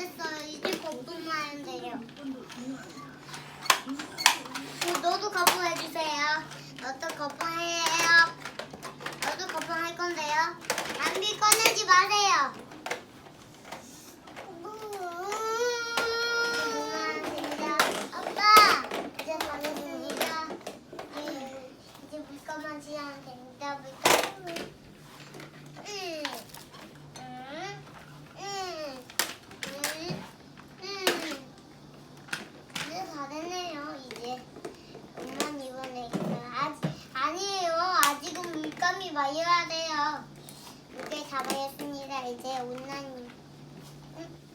다 됐어요. 이제 하면 돼요. 어, 너도 거품 해주세요. 너도 거품 해요. 너도 거품 할 건데요. 남비 꺼내지 마세요. 아빠, 이제 다 됐습니다. 네, 이제 물감만 지으면 됩니다. 물감. 물이 마여야 돼요. 물게 잡아야습니다 이제 온난이. 응?